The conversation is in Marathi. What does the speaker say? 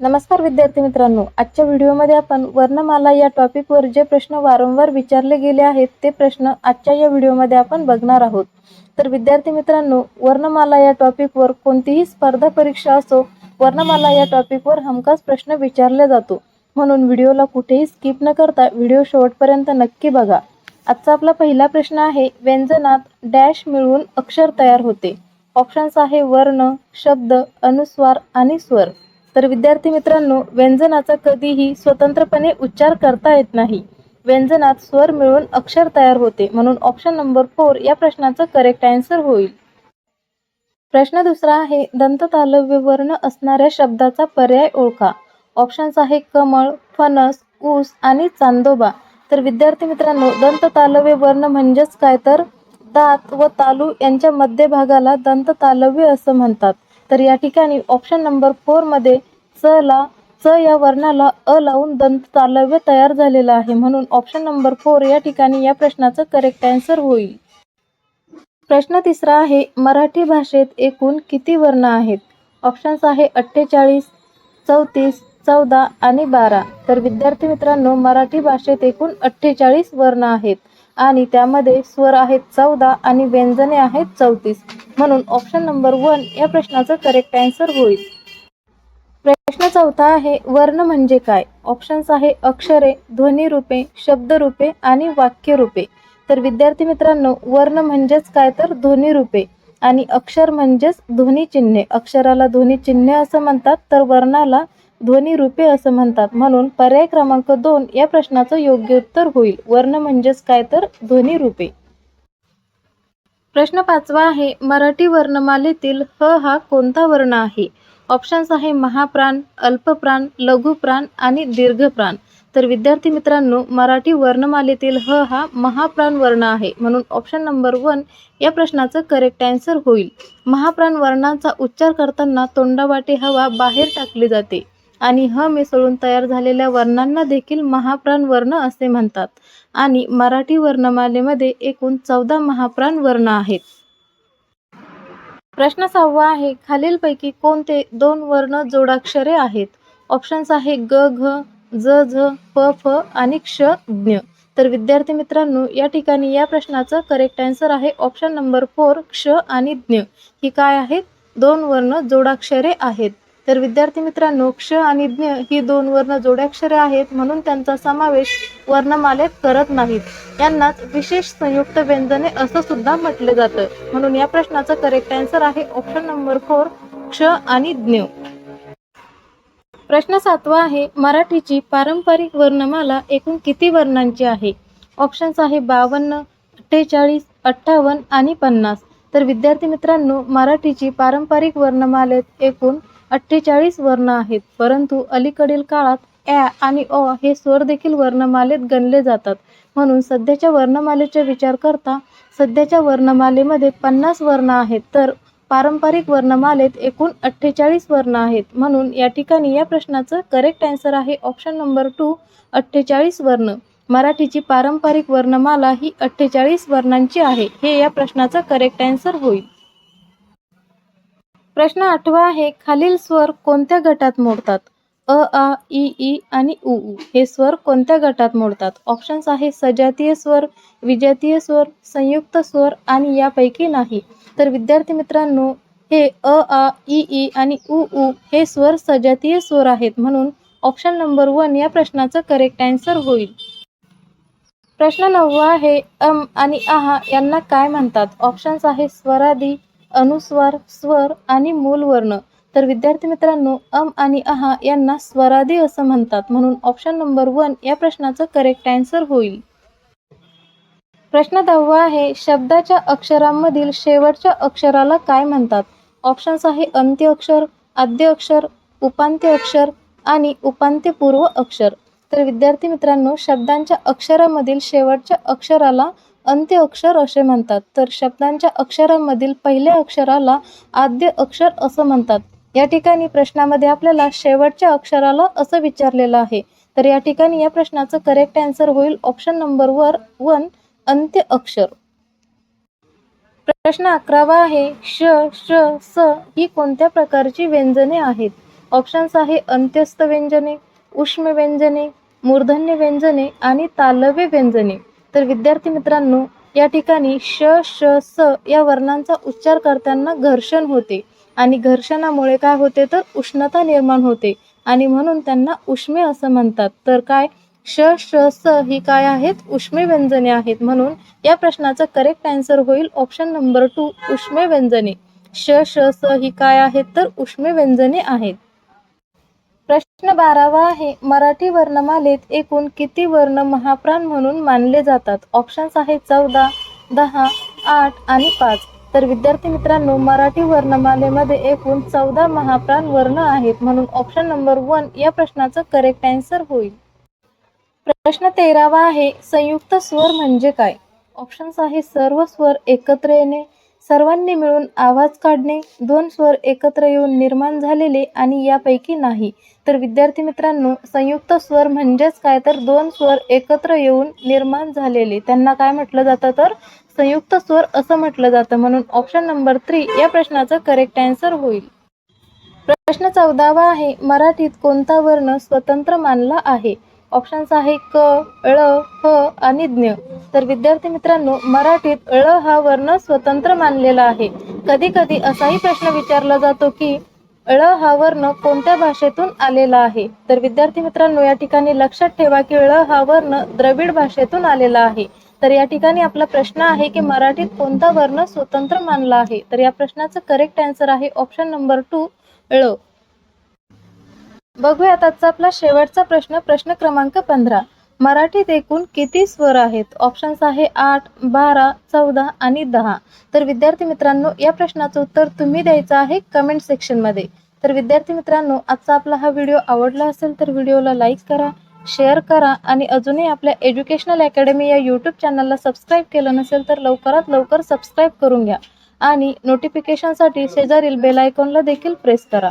नमस्कार विद्यार्थी मित्रांनो आजच्या व्हिडिओमध्ये आपण वर्णमाला या टॉपिकवर जे प्रश्न वारंवार विचारले गेले आहेत ते प्रश्न आजच्या या व्हिडिओमध्ये आपण बघणार आहोत. तर विद्यार्थी मित्रांनो वर्णमाला या टॉपिकवर कोणतीही स्पर्धा परीक्षा असो वर्णमाला या टॉपिकवर हमखास प्रश्न विचारला जातो. म्हणून व्हिडिओला कुठेही स्किप न करता व्हिडिओ शेवटपर्यंत नक्की बघा. आजचा आपला पहिला प्रश्न आहे व्यंजनात डॅश मिळून अक्षर तयार होते. ऑप्शन्स आहे वर्ण शब्द अनुस्वार आणि स्वर. तर विद्यार्थी मित्रांनो व्यंजनाचा कधीही स्वतंत्रपणे उच्चार करता येत नाही. व्यंजनात स्वर मिळून अक्षर तयार होते. म्हणून ऑप्शन नंबर फोर या प्रश्नाचं करेक्ट आन्सर होईल. प्रश्न दुसरा आहे दंततालव्य वर्ण असणाऱ्या शब्दाचा पर्याय ओळखा. ऑप्शन्स आहे कमळ फणस ऊस आणि चांदोबा. तर विद्यार्थी मित्रांनो दंततालव्य वर्ण म्हणजेच काय? तर दात व तालू यांच्या मध्यभागाला दंततालव्य असं म्हणतात. तर या ठिकाणी ऑप्शन नंबर फोरमध्ये च ला च या वर्णाला अ लावून दंत तालव्य तयार झालेलं आहे. म्हणून ऑप्शन नंबर फोर या ठिकाणी या प्रश्नाचं करेक्ट आन्सर होईल. प्रश्न तिसरा आहे मराठी भाषेत एकूण किती वर्ण आहेत? ऑप्शन्स आहे अठ्ठेचाळीस चौतीस चौदा आणि बारा. तर विद्यार्थी मित्रांनो मराठी भाषेत एकूण अठ्ठेचाळीस वर्ण आहेत. आणि त्यामध्ये स्वर आहेत चौदा आणि व्यंजने आहेत चौतीस. म्हणून ऑप्शन नंबर वन या प्रश्नाचं करेक्ट आन्सर होईल. प्रश्न चौथा आहे वर्ण म्हणजे काय? ऑप्शन्स आहे अक्षरे ध्वनिरूपे शब्दरूपे आणि वाक्यरूपे. तर विद्यार्थी मित्रांनो वर्ण म्हणजेच काय? तर ध्वनिरूपे. आणि अक्षर म्हणजेच ध्वनिचिन्हे. अक्षराला ध्वनिचिन्हे असं म्हणतात तर वर्णाला ध्वनिरूपे असं म्हणतात. म्हणून पर्याय क्रमांक दोन या प्रश्नाचं योग्य उत्तर होईल. वर्ण म्हणजेच काय तर? ध्वनिरूपे प्रश्न पाचवा आहे मराठी वर्णमालेतील ह हा कोणता वर्ण आहे? ऑप्शन्स आहे महाप्राण अल्पप्राण लघुप्राण आणि दीर्घप्राण. तर विद्यार्थी मित्रांनो मराठी वर्णमालेतील ह हा महाप्राण वर्ण आहे. म्हणून ऑप्शन नंबर वन या प्रश्नाचं करेक्ट आन्सर होईल. महाप्राण वर्णाचा उच्चार करताना तोंडावाटे हवा बाहेर टाकली जाते. आणि ह मिसळून तयार झालेल्या वर्णांना देखील महाप्राण वर्ण असे म्हणतात. आणि मराठी वर्णमालेमध्ये एकूण चौदा महाप्राण वर्ण आहेत. प्रश्न सहावा आहे खालीलपैकी कोणते दोन वर्ण जोडाक्षरे आहेत? ऑप्शन्स आहे ग घ ज झ प फ आणि क्ष ज्ञ. तर विद्यार्थी मित्रांनो या ठिकाणी या प्रश्नाचं करेक्ट आन्सर आहे ऑप्शन नंबर फोर क्ष आणि ज्ञ. ही काय आहेत? दोन वर्ण जोडाक्षरे आहेत. तर विद्यार्थी मित्रांनो क्ष आणि ज्ञ ही दोन वर्ण जोड्याक्षरे आहेत म्हणून त्यांचा समावेश वर्णमालेत करत नाहीत. यांनाच विशेष संयुक्त व्यंजने असं सुद्धा म्हटलं जातं. म्हणून या प्रश्नाचं करेक्ट आन्सर आहे ऑप्शन नंबर फोर क्ष आणि ज्ञ. प्रश्न सातवा आहे मराठीची पारंपरिक वर्णमाला एकूण किती वर्णांची आहे? ऑप्शन्स आहे बावन्न अठ्ठेचाळीस अठ्ठावन्न आणि पन्नास. तर विद्यार्थी मित्रांनो मराठीची पारंपरिक वर्णमालेत एकूण अठ्ठेचाळीस वर्ण आहेत परंतु अलीकडील काळात ॲ आणि ऑ हे स्वर देखील वर्णमालेत गणले जातात. म्हणून सध्याच्या वर्णमालेचा विचार करता सध्याच्या वर्णमालेमध्ये पन्नास वर्ण आहेत तर पारंपरिक वर्णमालेत एकूण अठ्ठेचाळीस वर्ण आहेत. म्हणून या ठिकाणी या प्रश्नाचं करेक्ट आन्सर आहे ऑप्शन नंबर टू अठ्ठेचाळीस वर्ण. मराठीची पारंपरिक वर्णमाला ही अठ्ठेचाळीस वर्णांची आहे. हे या प्रश्नाचं करेक्ट आन्सर होईल. प्रश्न आठवा आहे खालील स्वर कोणत्या गटात मोडतात? अ आ इ ई आणि उ उ. हे स्वर कोणत्या गटात मोडतात? ऑप्शन्स आहे सजातीय स्वर विजातीय स्वर संयुक्त स्वर आणि यापैकी नाही. तर विद्यार्थी मित्रांनो हे अ आ इ ई आणि उ उ हे स्वर सजातीय स्वर आहेत म्हणून ऑप्शन नंबर वन या प्रश्नाचं करेक्ट आन्सर होईल. प्रश्न नववा आहे अम आणि आहा यांना काय म्हणतात? ऑप्शन्स आहे स्वरादी अनुस्वार स्वर आणि मूल वर्ण. तर विद्यार्थी मित्रांनो अम आणि आहा यांना स्वरादी असं म्हणतात. म्हणून ऑप्शन नंबर वन या प्रश्नाचं करेक्ट आन्सर होईल. प्रश्न दहावा आहे शब्दाच्या अक्षरांमधील शेवटच्या अक्षराला काय म्हणतात? ऑप्शन्स आहे अंत्य अक्षर आद्य अक्षर उपांत्य अक्षर आणि उपांत्यपूर्व अक्षर. तर विद्यार्थी मित्रांनो शब्दांच्या अक्षरामधील शेवटच्या अक्षराला अंत्य अक्षर असे म्हणतात. तर शब्दांच्या अक्षरांमधील पहिल्या अक्षराला आद्य अक्षर असं म्हणतात. या ठिकाणी प्रश्नामध्ये आपल्याला शेवटच्या अक्षराला असं विचारलेलं आहे. तर या ठिकाणी या प्रश्नाचं करेक्ट आन्सर होईल ऑप्शन नंबर वर वन अंत्य अक्षर. प्रश्न अकरावा आहे श श स ही कोणत्या प्रकारची व्यंजने आहेत? ऑप्शन्स आहे अंत्यस्त व्यंजने उष्म व्यंजने मूर्धन्य व्यंजने आणि तालव्य व्यंजने. तर विद्यार्थी मित्रांनो या ठिकाणी श श स या वर्णांचा उच्चार करताना घर्षण होते. आणि घर्षणामुळे काय होते तर उष्णता निर्माण होते. आणि म्हणून त्यांना उष्मे असं म्हणतात. तर काय? श श स ही काय आहेत? उष्मे व्यंजने आहेत. म्हणून या प्रश्नाचा करेक्ट आन्सर होईल ऑप्शन नंबर टू उष्मे व्यंजने. श श स ही काय आहेत? तर उष्मे व्यंजने आहेत. प्रश्न बारावा आहे मराठी वर्णमालेत एकूण किती वर्ण महाप्राण म्हणून मानले जातात? ऑप्शन्स आहेत चौदा दहा आठ आणि पाच. तर विद्यार्थी मित्रांनो मराठी वर्णमालेमध्ये एकूण चौदा महाप्राण वर्ण आहेत म्हणून ऑप्शन नंबर वन या प्रश्नाचं करेक्ट आन्सर होईल. प्रश्न तेरावा आहे संयुक्त स्वर म्हणजे काय? ऑप्शन्स आहे सर्व स्वर एकत्र येणे. सर्वांनी मिळून आवाज काढणे दोन स्वर एकत्र येऊन निर्माण झालेले आणि यापैकी नाही. तर विद्यार्थी मित्रांनो संयुक्त स्वर म्हणजेच काय? तर दोन स्वर एकत्र येऊन निर्माण झालेले. त्यांना काय म्हटलं जातं? तर संयुक्त स्वर असं म्हटलं जातं. म्हणून ऑप्शन नंबर थ्री या प्रश्नाचं करेक्ट आन्सर होईल. प्रश्न चौदावा आहे मराठीत कोणता वर्ण स्वतंत्र मानला आहे? ऑप्शन्स आहे क ळ ह आणि ज्ञ. तर विद्यार्थी मित्रांनो मराठीत ळ हा वर्ण स्वतंत्र मानलेला आहे. कधी कधी असाही प्रश्न विचारला जातो की ळ हा वर्ण कोणत्या भाषेतून आलेला आहे? तर विद्यार्थी मित्रांनो या ठिकाणी लक्षात ठेवा की ळ हा वर्ण द्रविड भाषेतून आलेला आहे. तर या ठिकाणी आपला प्रश्न आहे की मराठीत कोणता वर्ण स्वतंत्र मानला आहे? तर या प्रश्नाचं करेक्ट आन्सर आहे ऑप्शन नंबर टू ळ. बघूयात आजचा आपला शेवटचा प्रश्न प्रश्न क्रमांक पंधरा. मराठीत एकूण किती स्वर आहेत? ऑप्शन्स आहे आठ बारा चौदा आणि दहा. तर विद्यार्थी मित्रांनो या प्रश्नाचं उत्तर तुम्ही द्यायचं आहे कमेंट सेक्शनमध्ये तर विद्यार्थी मित्रांनो आजचा आपला हा व्हिडिओ आवडला असेल तर व्हिडिओला लाईक करा शेअर करा आणि अजूनही आपल्या एज्युकेशनल अकॅडमी या यूट्यूब चॅनलला सबस्क्राईब केलं नसेल तर लवकरात लवकर सबस्क्राईब करून घ्या. आणि नोटिफिकेशनसाठी शेजारील बेल आयकॉनला देखील प्रेस करा.